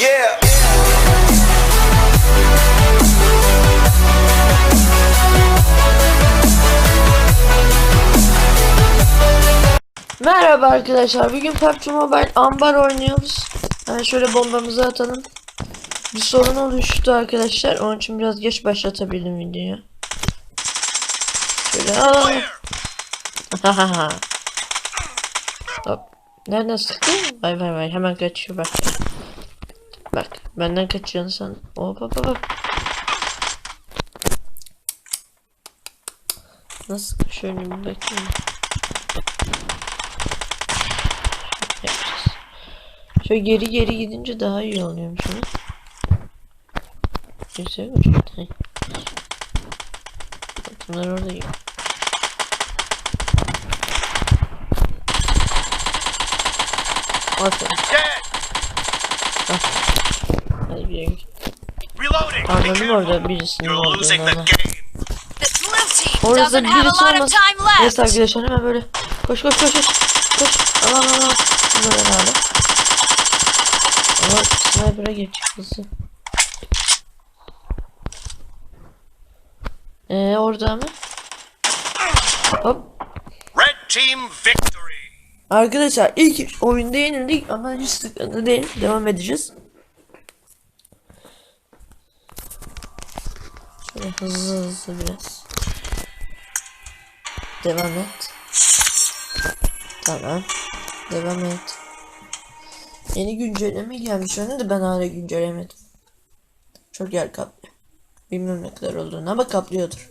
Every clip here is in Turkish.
Yeah. Merhaba arkadaşlar. Bugün PUBG Mobile Ambar oynuyoruz. Yani şöyle bombamızı atalım. Bir sorun oluştu arkadaşlar. Onun için biraz geç başlatabildim videoyu. Şöyle alalım. Hop. Nereden sıktı? Vay vay vay hemen kaçıyor bak. Bak benden kaçıyorsun sen. Hop hop hop. Nasıl şöyle bir bakayım. Şöyle geri geri gidince daha iyi oluyormuş ama. Güzel mi? Hey. Bak Bunlar orada yok. Aferin. Dead. Be Anladım orada birisinin olduğunu Orada birisi olmaz. Evet arkadaşlar hemen böyle. Koş koş koş koş. Koş. Aman aman. Böyle herhalde. Ama sniper'a geç hızlı. Eee orada mı? Hop. Red team victory. Arkadaşlar ilk oyunda yenildik ama hiç sıkıntı değil. Devam edeceğiz. Şöyle hızlı hızlı biraz. Devam et. Tamam. Devam et. Yeni güncelleme gelmiş önüne de ben hala güncellemedim. Çok yer kaplıyor. Bilmiyorum ne kadar olduğunu ama kaplıyordur.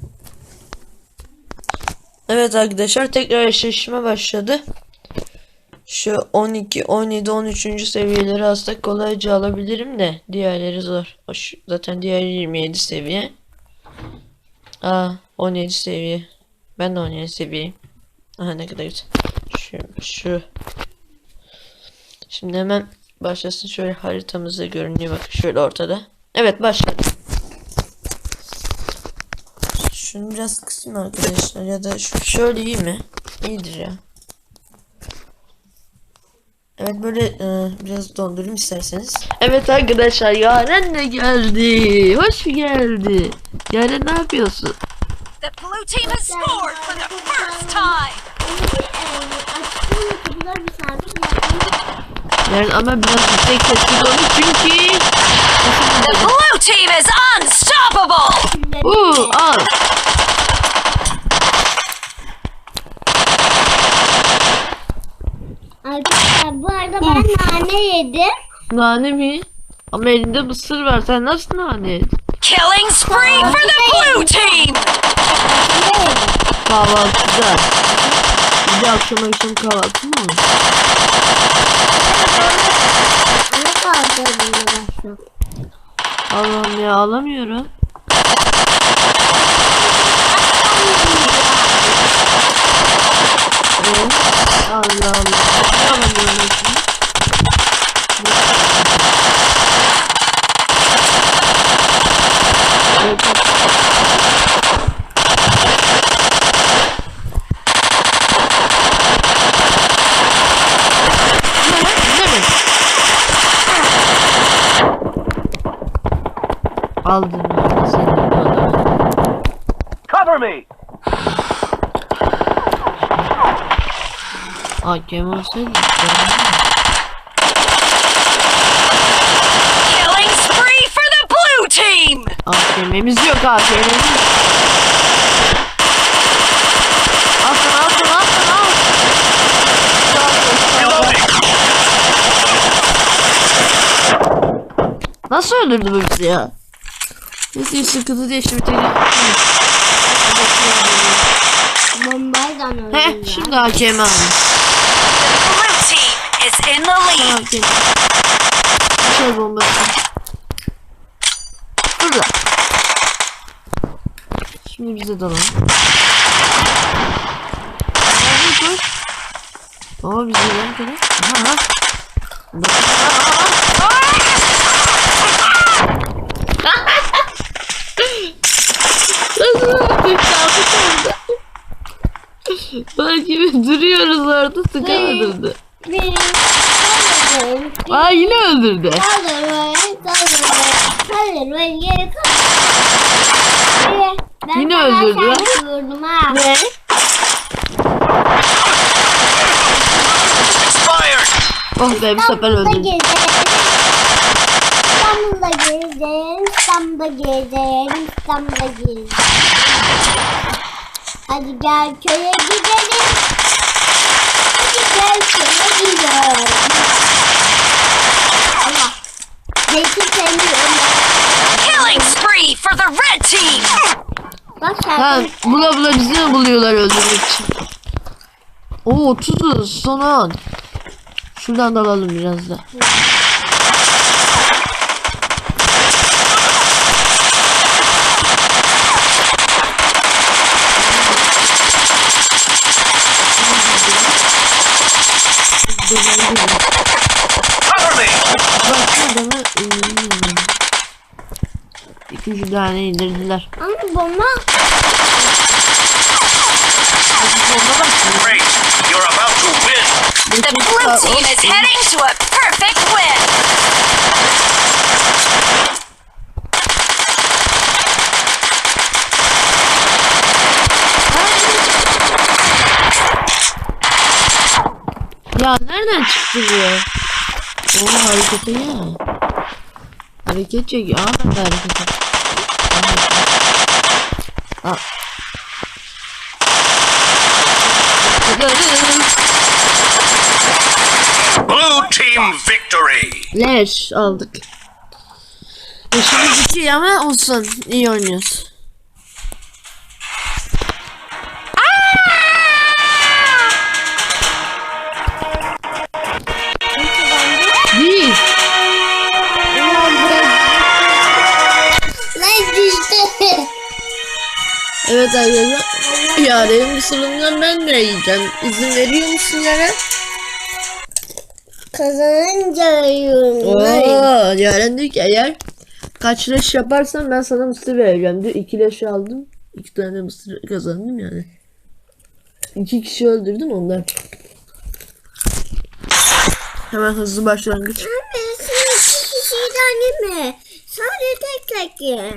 Evet arkadaşlar tekrar eşleşme başladı. Şu 12, 17, 13. seviyeleri aslında kolayca alabilirim de diğerleri zor. Zaten diğer 27 seviye. Aa 17 seviye. Ben de 17 seviyeyim. Aha ne kadar güzel. Şu, şu. Şimdi hemen başlasın şöyle haritamızda görünüyor bakın şöyle ortada. Evet başladı. Şunu biraz kısayım arkadaşlar ya da şöyle iyi mi? İyidir ya. Evet böyle e, biraz dondurayım isterseniz. Evet arkadaşlar Yaren de geldi. Hoş geldi. Yaren ne yapıyorsun? The blue team has scored for the first time. Yaren ama biraz yüksek sesli konuş çünkü The blue team is unstoppable. Uuu al. Arkadaşlar bu arada ben nane yedim. Nane mi? Ama elinde mısır var. Sen nasıl nane yedin? Killing spree for the blue team. Kahvaltıda. Bir de akşam akşam kahvaltı mı olur? Ne? Allah'ım ya alamıyorum. Allah Allah. Alamıyorum şimdi? Evet, bak. Ne? Ne mi? Aldın mı? Senin bana. Cover me. Hakem olsaydı. Killing spree for the blue team. Hakemimiz yok hakemimiz. Al sana al sana al sana al. Reloading. Nasıl öldürdü bu bizi ya? Neyse hiç sıkıntı değil şimdi tekrar. Bombaydan öldüm Heh şimdi hakemi aldım. Blue team is in the lead. Hakem. Şey bomba. Burada. Şimdi bize dalalım. Baba bize gelen kere. Aha. Bak. Nasıl yaptık? orada? Bak gibi duruyoruz orada sıkamadım da. Benim Kaldırın. Aa yine öldürdü. Ben Yine öldürdü. Ne? Oh be bir sefer öldürdü. gezeriz. İstanbul'da gezeriz. İstanbul'da gezeriz. İstanbul'da gezeriz. Hadi gel köye gidelim. Hadi gel köye gidelim. Allah. Zeytin seviyorum. Killing spree for the red team! Bak Ha şarkı. bula bula bizi mi buluyorlar öldürmek için? Oo 30 son an. Şuradan da alalım biraz da. Cover me. Bak adamı ıı, Tane indirdiler. Ama bomba. Great. You're about to win. The blue team is heading to a perfect win! Ya nereden çıktı bu ya? Oo harekete ya. Hareket çekiyor. Aa ben Aa. Blue team victory. Leş aldık. Yaşımız iki ama olsun. iyi oynuyoruz. Arkadaşlar. Yaren'in mısırından ben de yiyeceğim. İzin veriyor musun Yaren? Kazanınca yiyorum. Oo, Yaren diyor ki eğer kaç leş yaparsan ben sana mısır vereceğim diyor. İki leş aldım. İki tane mısır kazandım yani. İki kişi öldürdüm ondan. Hemen hızlı başlangıç. Anne sen iki kişiden yeme. Sadece tek tek ye.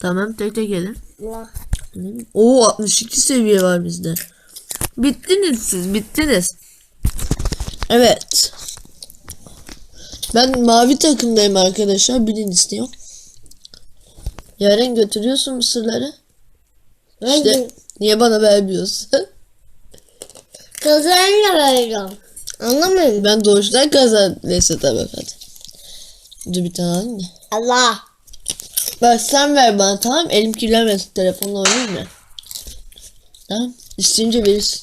Tamam tek tek gelin. Allah. Oo 62 seviye var bizde. Bittiniz siz bittiniz. Evet. Ben mavi takımdayım arkadaşlar bilin istiyor. Yarın götürüyorsun mısırları. İşte niye bana vermiyorsun? Kazanınca veriyorum. Anlamıyor musun? ben doğuştan kazan. Neyse tamam hadi. Dur bir tane alayım da. Allah. Bak sen ver bana tamam elim kirlenmesin telefonla oynayayım mı? Tamam isteyince verirsin.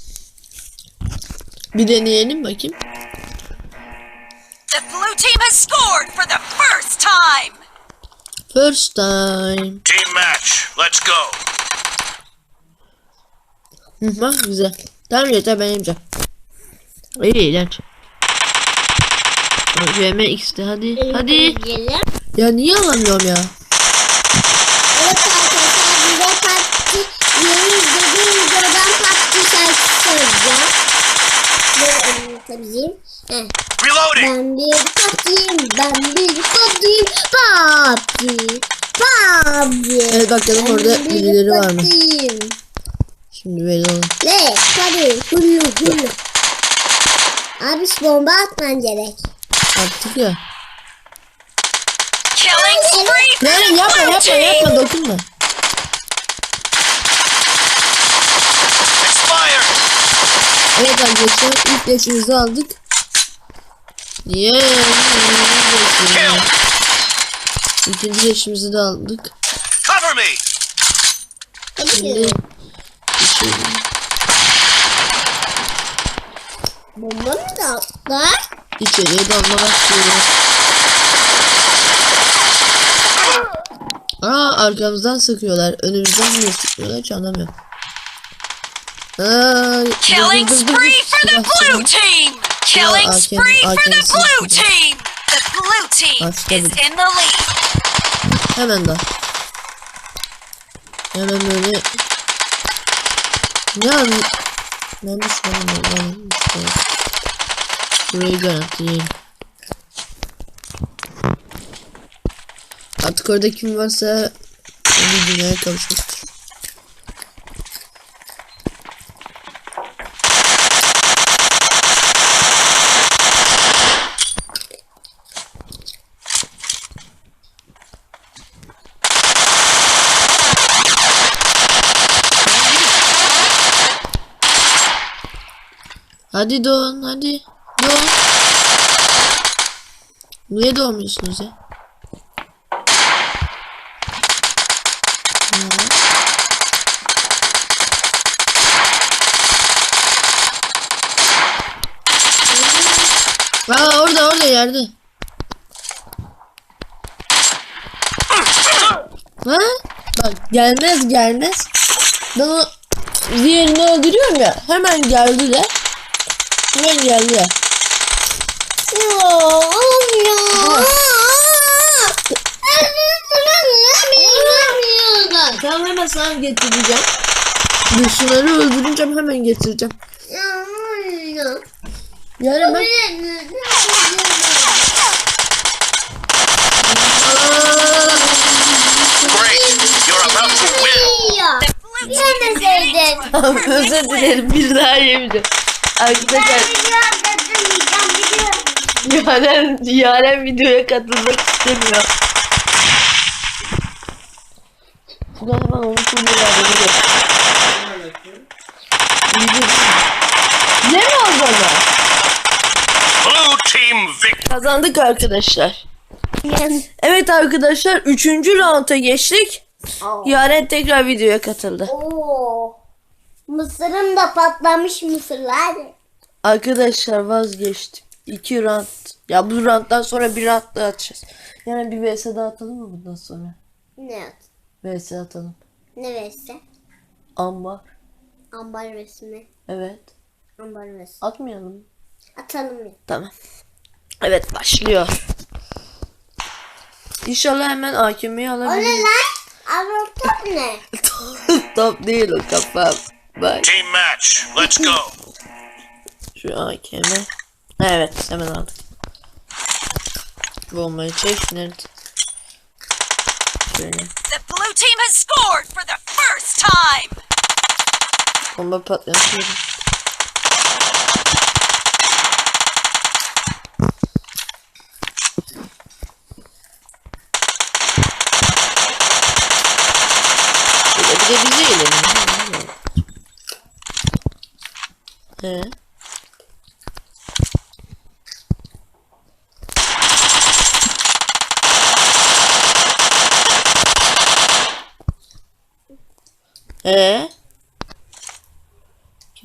Bir deneyelim bakayım. The blue team has scored for the first time! First time. Team match. Let's go. Hı, bak güzel. Tamam yeter ben yemeyeceğim. İyi iğrenç. VMX'te hadi. Hadi. Ya niye alamıyorum ya? Evet arkadaşlar bize PUBG yeni izlediğim videodan PUBG şarkısı söyleyeceğim. Böyle anlatabilirim. Heh. Ben bir PUBG'yim, ben bir PUBG'yim, PUBG, PUBG. Evet bak canım orada birileri var mı? Şimdi verelim. Ne? Hadi hullu hullu. Abi bomba atman gerek. Attık ya. Killing spree the yapma yapma yapma dokunma. Expired. Evet arkadaşlar ilk leşimizi aldık. Yeah. İkinci leşimizi de aldık. Cover me. Şimdi içeri. Bomba mı da attılar? İçeriye dalma başlıyoruz. Aa arkamızdan sıkıyorlar. Önümüzden niye sıkıyorlar hiç anlamıyorum. Killing spree for the blue team. Killing spree for the blue team. The blue team is in the lead. Hemen de. Hemen böyle. Ya ben bir şey anlamadım. Burayı garantileyelim. Artık orada kim varsa bir dünyaya kavuşmuş. Hadi doğun hadi. Doğun. Niye doğmuyorsunuz ya? Aa orada orada yerde. Ha? Bak gelmez gelmez. Ben o diğerini öldürüyorum ya. Hemen geldiler. Hemen geldiler. Ya oğlum ya. Tamam hemen sana getireceğim. Şunları öldüreceğim hemen getireceğim. Yani ben Great. You're about to win. The blue team is winning. özür dilerim bir daha yemeyeceğim. Arkadaşlar Yaren, Yaren videoya katılmak istemiyor. Hemen onu kullanıyor. Ne mi oldu ona? Blue team victory. Kazandık arkadaşlar. Evet arkadaşlar 3. rounda geçtik. Yaren tekrar videoya katıldı. Oo. Mısırım da patlamış mısırlar. Arkadaşlar vazgeçtim. 2 round. Ya bu rounddan sonra bir round daha atacağız. Yani bir vs daha atalım mı bundan sonra? Ne? Vs atalım. Ne verse? Ambar. Ambar resmi. Evet. Ambar resmi. Atmayalım. mı? Atalım ya. Tamam. Evet başlıyor. İnşallah hemen AKM'yi O ne alabiliriz. lan? Avrupa ne? Top değil o kafam. Bak Team match. Let's go. şu AKM. Evet hemen aldık. Bombayı çek. Nerede? Şöyle. The blue team has scored for the first time. Bomba patlayan şöyle. Bir de, bir de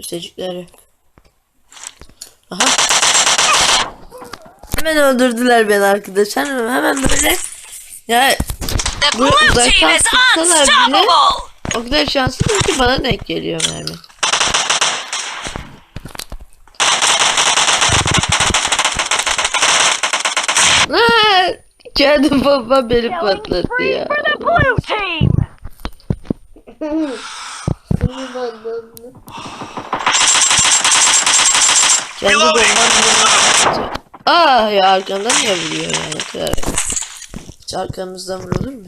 Kimsecikler yok. Aha. Hemen öldürdüler beni arkadaşlar. Hemen böyle. Ya Bu uzaktan is sıksalar bile- unstoppable. o kadar şanslıyım ki bana denk geliyor mermi. Kendi baba beni patlattı ya. Kendi patlattı. Ah ya arkamdan niye vuruyor ya ne kadar. Hiç arkamızdan vurulur mu?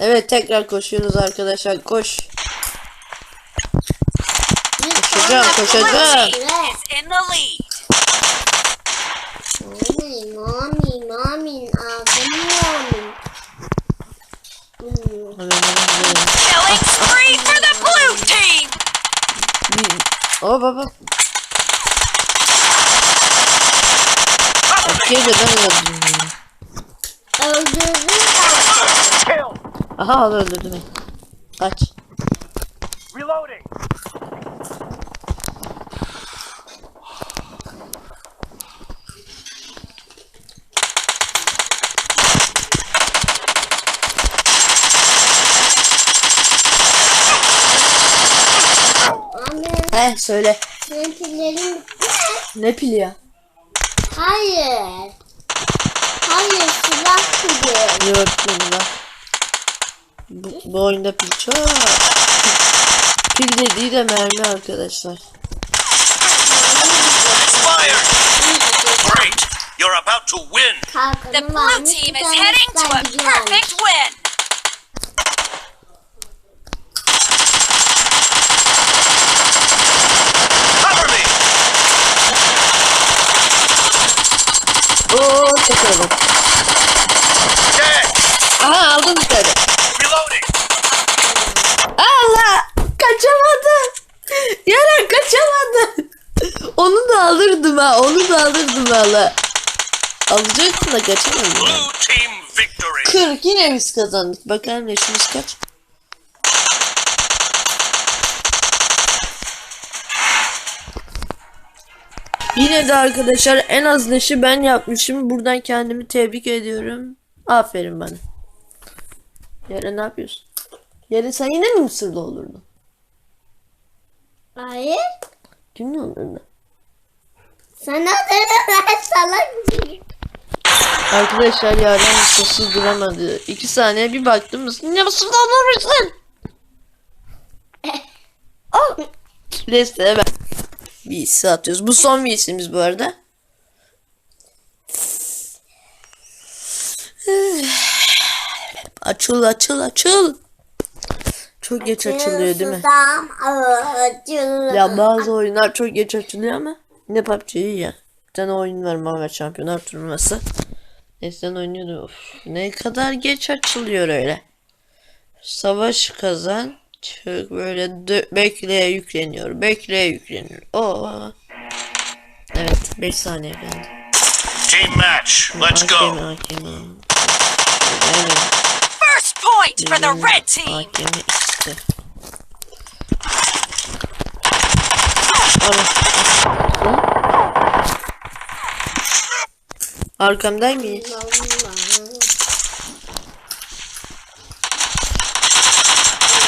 Evet tekrar koşuyoruz arkadaşlar koş. Koşacağım koşacağım. Mami, mami, mami, ağzım mami. Hemen hemen gidelim. Killing spree for the blue team. O baba. Okey de ben öldürdüm ya. Kill. Aha öldürdü beni. Kaç. Reloading. He söyle. senin pillerin bitti mi? Ne pili ya? Hayır. Hayır, silah pili. Yok pili var. Bu, bu oyunda pil çok. Pil dediği de mermi arkadaşlar. Great. You're about to win. The blue team is heading to a perfect win. Cover me. Çakalım. Dead. Aha aldım bir tane. Allah! Kaçamadım. Yara kaçamadım. Onu da alırdım ha. Onu da alırdım valla. Alacaktım da kaçamadım. 40 yine biz kazandık. Bakalım yaşımız kaç? Yine de arkadaşlar en az leşi ben yapmışım. Buradan kendimi tebrik ediyorum. Aferin bana. Yarın ne yapıyorsun? Yarın sen yine mi Mısır'da olurdun? Hayır. Kimle olurdun? Sana da salak mısın? Arkadaşlar yarın Mısırsız duramadı. İki saniye bir baktım Mısır. Ne Mısır'da olursun? Al. Neyse hemen. VC atıyoruz. Bu son VC'miz bu arada. Açıl açıl açıl. Çok geç açılıyor değil mi? Ya bazı oyunlar çok geç açılıyor ama yine PUBG iyi ya. Bir tane oyun var Marvel Şampiyonlar Turnuvası. Eskiden oynuyordum. Of, ne kadar geç açılıyor öyle. Savaş kazan. Çık böyle bekleye yükleniyor. Bekleye yükleniyor. Oo. Evet 5 saniye kaldı. Team match. Let's Hakemi, go. hakemi. Evet. First point for the red team. Hakemi işte. Ara. Arkamdan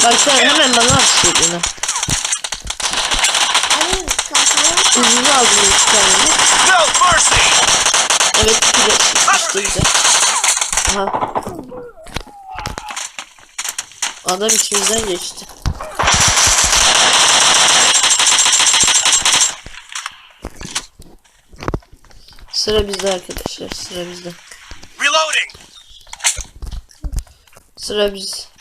mı? Bak sen hemen bana atıyor bunu. Uzunu aldım iki tane. Evet iki de güzel. Aha. Adam içimizden geçti. Sıra bizde arkadaşlar. Sıra bizde. Reloading. Sıra biz.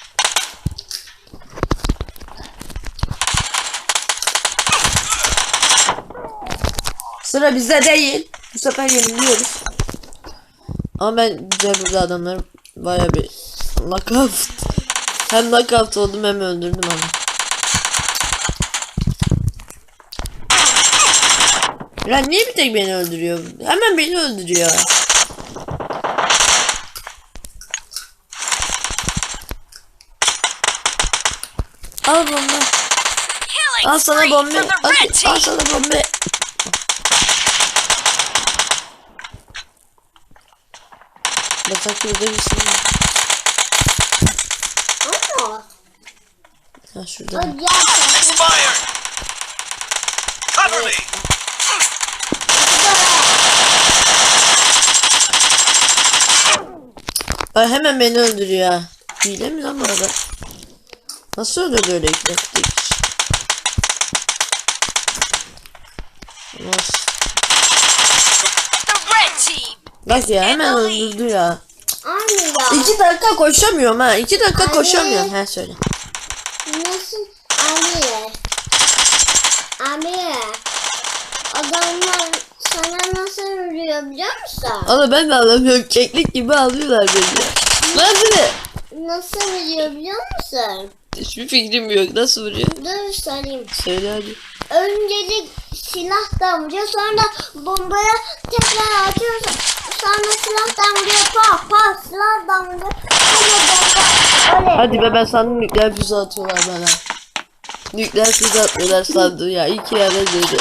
Sıra bizde değil. Bu sefer yeniliyoruz. Ama ben güzel burada baya bir knockout. Hem knockout oldum hem öldürdüm ama. Ya niye bir tek beni öldürüyor? Hemen beni öldürüyor. Al bomba. Al sana bomba. Al, al sana bomba. Basak burada misin? ama. Ha şurada. Expired. Cover me. Ay hemen beni öldürüyor ha. Hile mi lan bu arada? Nasıl öldürdü öyle kişi? Nasıl? The red team. Bak ya hemen öldürdü ya. Aynı ya. İki dakika koşamıyorum ha. İki dakika Abi. koşamıyorum. He söyle. Nasıl? Amir. Amir. Adamlar sana nasıl vuruyor biliyor musun? Ama ben de anlamıyorum. Keklik gibi alıyorlar beni ya. Nasıl? Nasıl vuruyor biliyor musun? Hiçbir fikrim yok. Nasıl vuruyor? Dur söyleyeyim. Söyle hadi. Öncelik silahtan vuruyor sonra bombaya tekrar atıyorsun. Sonra silahtan vuruyor. Pa pa silahtan vuruyor. Bomba öyle. Hadi be ben sandım nükleer füze atıyorlar bana. Nükleer füze atıyorlar sandım ya. İyi ki yere dedi.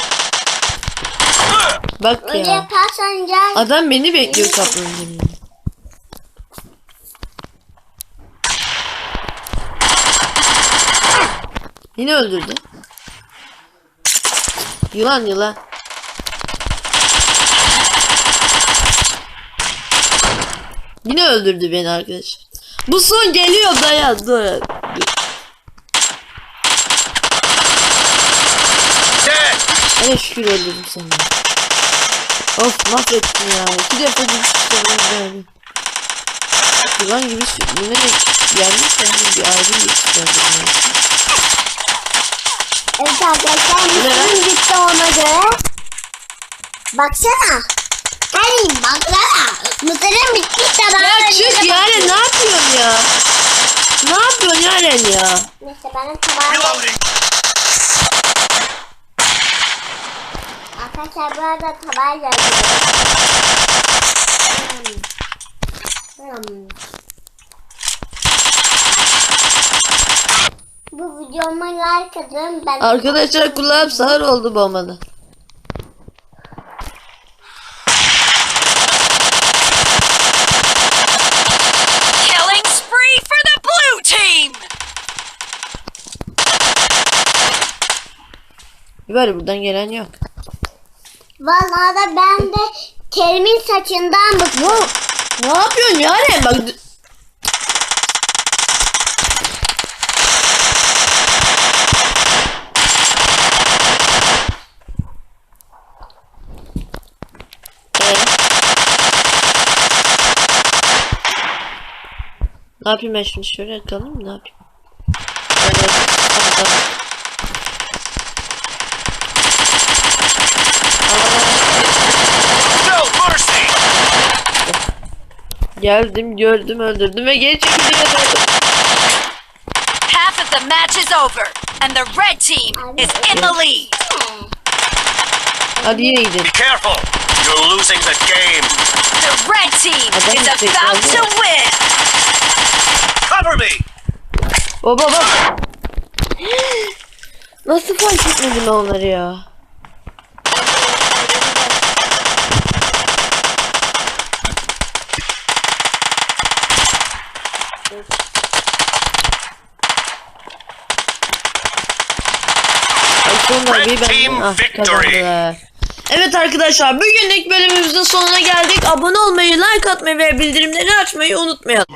Bak Önce ya. yaparsan gel. Adam beni bekliyor kapının önünde. Yine öldürdü. Yılan yılan. Yine öldürdü beni arkadaş. Bu son geliyor dayan dur. Hele şükür öldürdüm seni. Of mahvettin ya. İki defa düştüm yani. Yılan gibi sürünerek gelmiş yani bir ayrı yetiştirdim. Evet arkadaşlar Ne mısırım bitti ona göre. Baksana. Hani baksana. Mısırım bitti de bana Ya çık Yaren ne yapıyorsun ya? Ne yapıyorsun Yaren ya? Neyse benim tabağım. Reloading. Arkadaşlar bu arada tabağı geldi. Hmm. Hmm. Bu videoma like atın. Ben Arkadaşlar kulağım sağır oldu bombada. Killing spree for the blue team! Böyle buradan gelen yok. Vallahi da ben de Kerim'in saçından bıktım. Ne yapıyorsun Yaren? Bak Ee? Ne yapayım ben şimdi şöyle yakalım ne yapayım? Evet, tamam, tamam. No mercy. Geldim gördüm öldürdüm ve geri çekiliyorum. Half of the match is over, and the red team is in the lead. Hadi yine gidelim. Be careful. You're losing the game. The red team Adam is about to win. Cover me. Baba bak. Nasıl fark etmedim ben onları ya? Ay son darbeyi ben team ah, kazandılar. Evet arkadaşlar bugünlük bölümümüzün sonuna geldik. Abone olmayı, like atmayı ve bildirimleri açmayı unutmayalım.